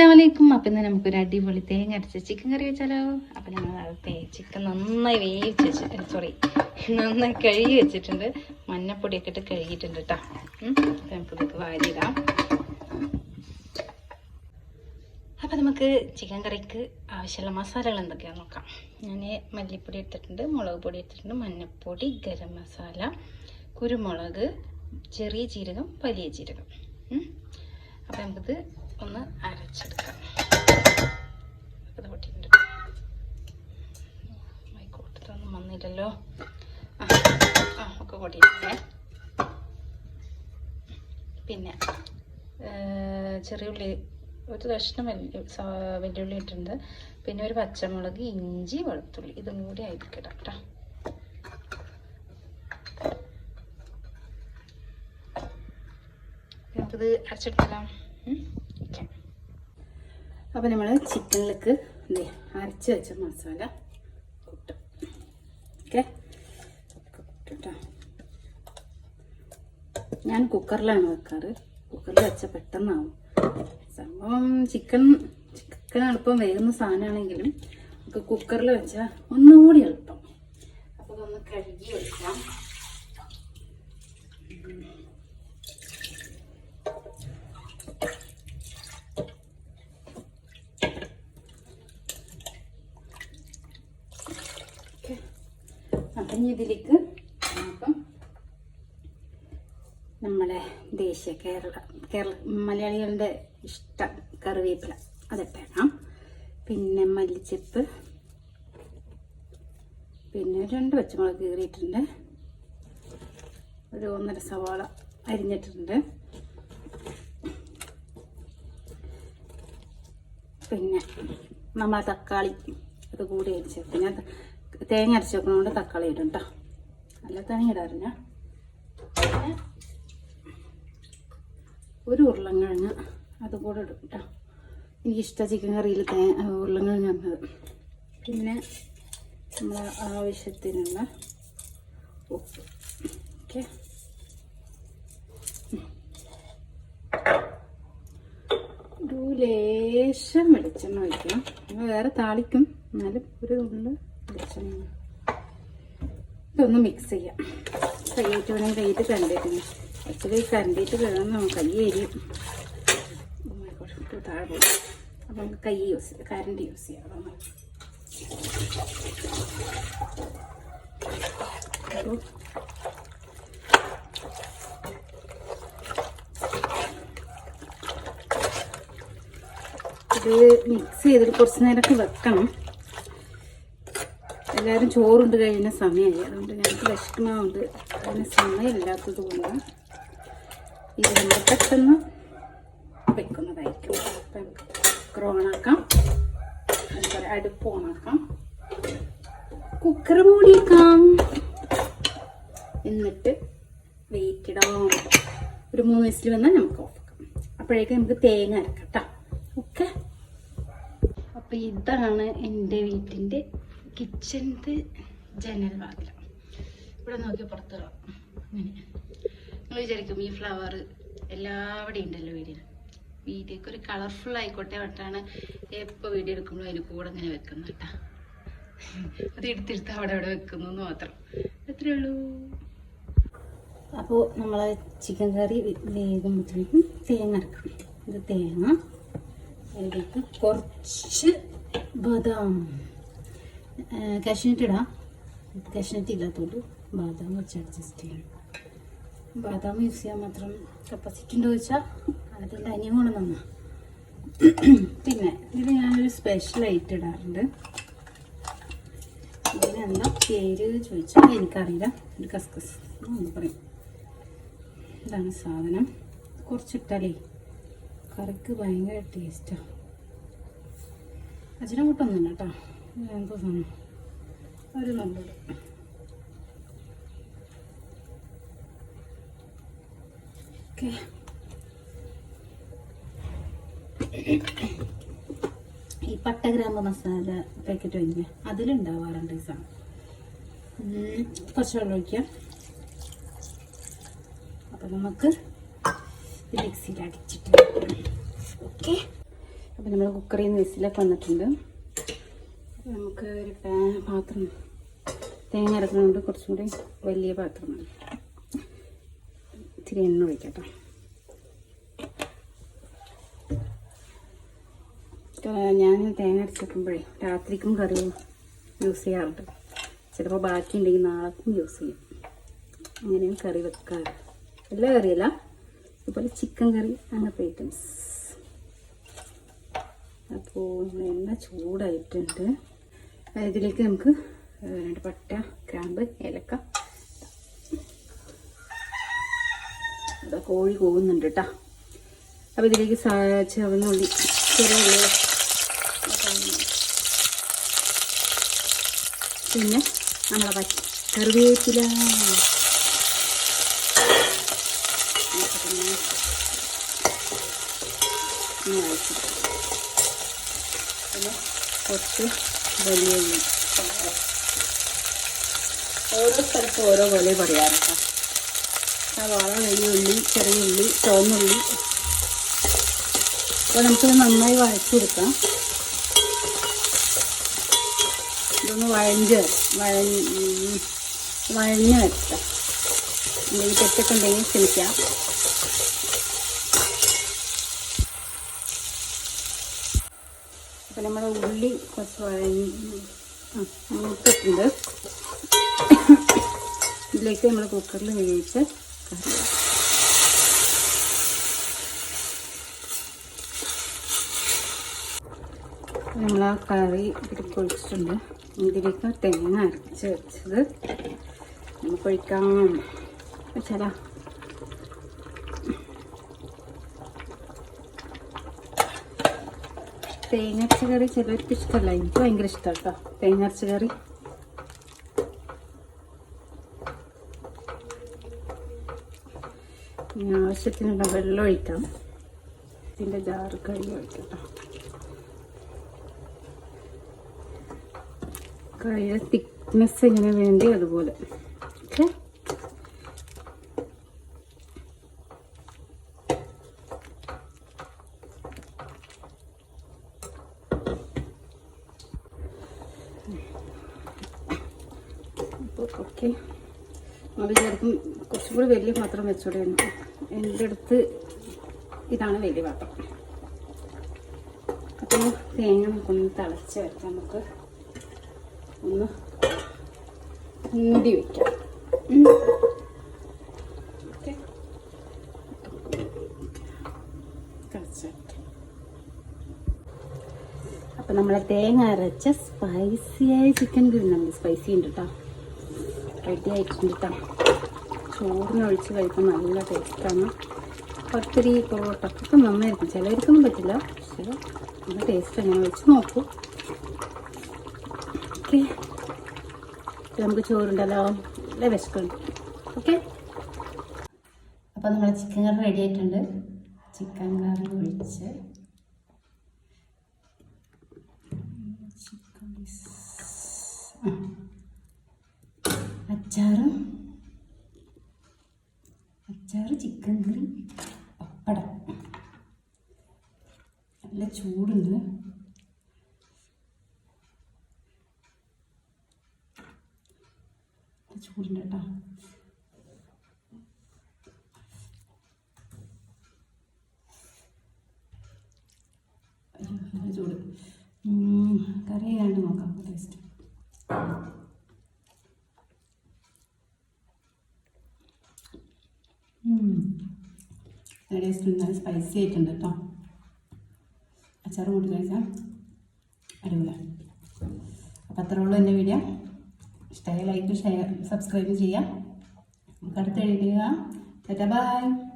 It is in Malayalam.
അസ്സാമലൈക്കും അപ്പം ഇന്ന് നമുക്കൊരു അടിപൊളി തേങ്ങ അരച്ച ചിക്കൻ കറി വെച്ചാലോ? അപ്പം നമ്മൾ ചിക്കൻ നന്നായി വേവിച്ച് വെച്ചിട്ട് സോറി നന്നായി കഴുകി വെച്ചിട്ടുണ്ട്. മഞ്ഞപ്പൊടിയൊക്കെ ഇട്ട് കഴുകിയിട്ടുണ്ട് കേട്ടോ നമുക്കിതൊക്കെ വാരിയിടാം. അപ്പം നമുക്ക് ചിക്കൻ കറിക്ക് ആവശ്യമുള്ള മസാലകൾ എന്തൊക്കെയാണെന്ന് നോക്കാം. ഞാൻ മല്ലിപ്പൊടി എടുത്തിട്ടുണ്ട് മുളക് പൊടി എടുത്തിട്ടുണ്ട് മഞ്ഞൾപ്പൊടി ഗരം മസാല കുരുമുളക് ചെറിയ ജീരകം വലിയ ജീരകം. അപ്പം നമുക്കിത് ഒന്ന് അരച്ചെടുക്കാം. വന്നില്ലല്ലോ. പിന്നെ ചെറിയുള്ളി ഒരു കഷ്ണം വെല്ലുള്ളി ഇട്ടിട്ടുണ്ട്. പിന്നെ ഒരു പച്ചമുളക് ഇഞ്ചി വെളുത്തുള്ളി. ഇതും കൂടി ആയിരിക്കട്ടെ കേട്ടോ നമുക്കിത് അരച്ചെടുക്കാം അപ്പോൾ നമ്മൾ ചിക്കനിലേക്ക് ഇതേ അരച്ച് വെച്ച മസാല കൂട്ടും ഓക്കെ? ഞാൻ കുക്കറിലാണ് വെക്കാറ്. കുക്കറിൽ വെച്ച പെട്ടെന്നാവും. സംഭവം ചിക്കൻ ചിക്കൻ എളുപ്പം വേകുന്ന സാധനമാണെങ്കിലും നമുക്ക് കുക്കറിൽ വെച്ചാൽ ഒന്നുകൂടി എളുപ്പം. അപ്പോൾ ഒന്ന് കഴുകി വെക്കാം ഇനി ഇതിലേക്ക് നമ്മളെ ദേശീയ കേരള കേരള മലയാളികളുടെ ഇഷ്ട കറിവേപ്പില അതിട്ടേക്കാം പിന്നെ മല്ലിച്ചെപ്പ് പിന്നെ രണ്ട് പച്ചമുളക് കീറിയിട്ടുണ്ട്. ഒരു ഒന്നര സവാള അരിഞ്ഞിട്ടുണ്ട്. പിന്നെ നമ്മളെ തക്കാളി അത് കൂടി അരിച്ചു ഞാൻ തേങ്ങ അരച്ച് വെക്കുന്നതുകൊണ്ട് തക്കാളി ഇടും കേട്ടോ അല്ല തേങ്ങ ഇടാറില്ല. പിന്നെ ഒരു ഉരുളൻകിഴങ്ങ് അത് കൂടെ ഇടും കേട്ടോ എനിക്കിഷ്ട ചിക്കൻ കറിയിൽ തേ ഉരുളൻകിഴങ്ങ് വന്നത്. പിന്നെ നമ്മൾ ആവശ്യത്തിനുള്ള ഉപ്പ്. ഓക്കെ. ഒരു ലേശം വെളിച്ചെണ്ണ ഒഴിക്കണം. വേറെ താളിക്കും. എന്നാലും ഒരു വെളിച്ചെണ്ണ ഇതൊന്ന് മിക്സ് ചെയ്യാം. കൈയിട്ട് വേണമെങ്കിൽ കൈയിട്ട് കണ്ടിട്ടുണ്ട് ആക്ച്വലി കണ്ടിട്ട് വേണം കൈ എരിയും താഴെ പോകും അപ്പം നമുക്ക് കൈ യൂസ് ചെയ്യാം കരണ്ട് യൂസ് ചെയ്യാം. ഇത് മിക്സ് ചെയ്തിട്ട് കുറച്ച് നേരമൊക്കെ വെക്കണം. എല്ലാവരും ചോറുണ്ട് കഴിയുന്ന സമയമായി. അതുകൊണ്ട് ഞങ്ങൾക്ക് വിഷമമുണ്ട് അതിന് സമയമില്ലാത്തത് കൊണ്ട് ഇത് നമ്മൾ പെട്ടെന്ന് വെക്കുന്നതായിരിക്കും. അപ്പം കുക്കർ ഓണാക്കാം അതുപോലെ അടുപ്പ് ഓണാക്കാം കുക്കർ മൂടിയേക്കാം. എന്നിട്ട് വെയിറ്റ് ഇടാം. ഒരു മൂന്ന് വിസിൽ വന്നാൽ നമുക്ക് ഓഫ് ആക്കാം. അപ്പോഴേക്കും നമുക്ക് തേങ്ങ അരക്കാം കേട്ടോ ഓക്കെ അപ്പം ഇതാണ് എന്റെ വീട്ടിന്റെ കിച്ചണിന്റെ ജനൽ വാതിൽ ഇവിടെ നോക്കി പുറത്ത് അങ്ങനെ. നിങ്ങൾ വിചാരിക്കും ഈ ഫ്ലവർ എല്ലാവിടെയും ഉണ്ടല്ലോ വീടിന്. വീഡിയോക്ക് ഒരു കളർഫുൾ ആയിക്കോട്ടെ വട്ടാണ് എപ്പോൾ വീഡിയോ എടുക്കുമ്പോഴും അതിന് കൂടെ ഇങ്ങനെ വെക്കുന്നത് കേട്ടാ. അത് എടുത്തെടുത്ത് അവിടെ അവിടെ വെക്കുന്നു മാത്രം. അത്രേ ഉള്ളൂ. അപ്പോൾ നമ്മൾ ചിക്കൻ കറി വേകുമ്പോഴത്തേക്കും തേങ്ങ അടക്കും ഇത് തേങ്ങ അതിലേക്ക് കുറച്ച് ബദാം. കാഷ്നട്ട് ഇടാം കാഷ്നട്ട് ബാദാം വെച്ച് അഡ്ജസ്റ്റ് ചെയ്യണം. ബാദാം യൂസ് ചെയ്യാൻ മാത്രം കപ്പാസിറ്റി ഉണ്ടോ ചോദിച്ചാൽ അതിന്റെ അനിയം കൊണ്ട് നന്ന പിന്നെ ഇതിൽ ഞാനൊരു സ്പെഷ്യൽ ആയിട്ട് ഇടാറുണ്ട്. ഇതിനെന്താ പേര് ചോദിച്ചാൽ എനിക്കറിയില്ല. ഒരു കസ്കസ് എന്ന് പറയും. ഇതാണ് സാധനം. കുറച്ചിട്ടാലേ കറിക്ക് ഭയങ്കര ടേസ്റ്റാണ് അജിനോട്ടൊന്നുമില്ല കേട്ടോ എന്തോ സാധനം ഒരു നല്ലത് ഓക്കെ. ഈ പട്ടഗ്രാമ്പ് മസാല പാക്കറ്റ് വാങ്ങിക്കുക അതിലുണ്ടാവാറുണ്ട് ഈ സാധനം. കുറച്ച് വെള്ളം ഒഴിക്കാം. അപ്പം നമുക്ക് മിക്സിയിൽ അടിച്ചിട്ട് ഓക്കെ. അപ്പം നമ്മൾ കുക്കറിൽ നിന്ന് വിസിലൊക്കെ വന്നിട്ടുണ്ട്. നമുക്ക് ഒരു പാൻ പാത്രം തേങ്ങ അരക്കണോണ്ട് കുറച്ചും കൂടി വലിയ പാത്രം ഇച്ചിരി എണ്ണ ഒഴിക്കട്ടോ. ഞാൻ തേങ്ങ അരച്ചിട്ടുമ്പോഴേ രാത്രിക്കും കറിയും യൂസ് ചെയ്യാറുണ്ട്. ചിലപ്പോൾ ബാക്കി ഉണ്ടെങ്കിൽ നാളേക്കും യൂസ് ചെയ്യും. അങ്ങനെയും കറി വെക്കാറ്. എല്ലാ കറിയല്ല അതുപോലെ ചിക്കൻ കറി അങ്ങനത്തെ ഐറ്റംസ് അപ്പോൾ എണ്ണ ചൂടായിട്ടുണ്ട്. ഇതിലേക്ക് നമുക്ക് രണ്ട് പട്ട ക്രാമ്പ് ഏലക്ക. കോഴി പോകുന്നുണ്ട് കേട്ടോ അപ്പോൾ ഇതിലേക്ക് ചവന്നുള്ളി ചെറിയ പിന്നെ നമ്മളെ പച്ച കറിവേപ്പില. പിന്നെ കുറച്ച് വലിയ ഉള്ളി ഓരോ സ്ഥലത്തും ഓരോ പോലെ പറയാറ് കേട്ടോ സവാള വലിയ ഉള്ളി ചെറിയ ഉള്ളി ചുവന്നുള്ളി. അപ്പോൾ നമുക്കിത് നന്നായി വഴച്ചെടുക്കാം ഇതൊന്ന് വഴഞ്ഞ് വഴഞ്ഞ് വഴഞ്ഞ് വെക്കാം എന്തെങ്കിലും തെറ്റൊക്കെ ഉണ്ടെങ്കിൽ ക്ഷമിക്കാം. അപ്പം നമ്മുടെ ഉള്ളി കുറച്ച് ആ മൂത്തിട്ടുണ്ട്. ഇതിലേക്ക് നമ്മൾ കുക്കറിൽ വേവിച്ച് കറി. നമ്മൾ ആ കറി ഇതിലേക്ക് പൊഴിച്ചിട്ടുണ്ട് ഇതിലേക്ക് തേങ്ങ അരച്ച് വെച്ചത്. നമുക്ക് ഒഴിക്കാം. വെച്ചാലോ? തേങ്ങരച്ച കറി ചിലർക്ക് ഇഷ്ടമല്ല. എനിക്ക് ഭയങ്കര ഇഷ്ടമാണ് കേട്ടോ തേങ്ങരച്ച കറി. ഇനി ആവശ്യത്തിനുള്ള വെള്ളം ഒഴിക്കാം. ഇതിന്റെ ജാറ് കഴുകി ഒഴിക്കാം കറിയുടെ തിക്നെസ് എങ്ങനെ വേണ്ടി അതുപോലെ ഓക്കെ അപ്പോൾ ഓക്കെ നമ്മൾ വിചാരിക്കും കുറച്ചും കൂടി വലിയ പാത്രം വെച്ചോടെയാണ് എന്റെ അടുത്ത് ഇതാണ് വലിയ പാത്രം. അപ്പോൾ തേങ്ങ നമുക്കൊന്ന് തിളച്ച് വെക്കാം നമുക്ക് ഒന്ന് മൂടി വയ്ക്കാം അപ്പം നമ്മളെ തേങ്ങ അരച്ച സ്പൈസിയായ ചിക്കൻ ബിരിയാണി നമ്മൾ സ്പൈസി ഉണ്ട് കേട്ടോ റെഡി ആയിട്ടുണ്ട് കേട്ടോ ചോറിന് ഒഴിച്ച് കഴിക്കാൻ നല്ല ടേസ്റ്റാണ്. പത്തിരി പൊറോട്ട ഒക്കെ നന്നായിരിക്കും. ചിലർക്കൊന്നും പറ്റില്ല. പക്ഷേ നല്ല ടേസ്റ്റ് അങ്ങനെ വെച്ച് നോക്കൂ. ഓക്കെ. നമുക്ക് ചോറുണ്ടല്ലോ. നല്ല വിശക്കുണ്ട് ഓക്കെ. അപ്പോൾ നമ്മുടെ ചിക്കൻ കറി റെഡി ആയിട്ടുണ്ട്. ചിക്കൻ കറി ഒഴിച്ച് ചിക്കൻ പീസ് ആ അച്ചാറും അച്ചാറ് ചിക്കൻ കറി പപ്പടം നല്ല ചൂടുണ്ട്. ചൂടുണ്ട് കേട്ടോ. നല്ല ചൂട്. കറി ഏതാണ്ട് നോക്കാം ടേസ്റ്റ് ടേസ്റ്റ് നല്ല സ്പൈസി ആയിട്ടുണ്ട് കേട്ടോ. അച്ചാർ കൂട്ടി കഴിക്കാം അടിപൊളിയാണ് അപ്പോൾ അത്രേ ഉള്ളൂ എന്റെ വീഡിയോ ഇഷ്ടമായ ലൈക്ക് ഷെയർ സബ്സ്ക്രൈബ് ചെയ്യാം. നമുക്ക് അടുത്ത കാണാം ബൈ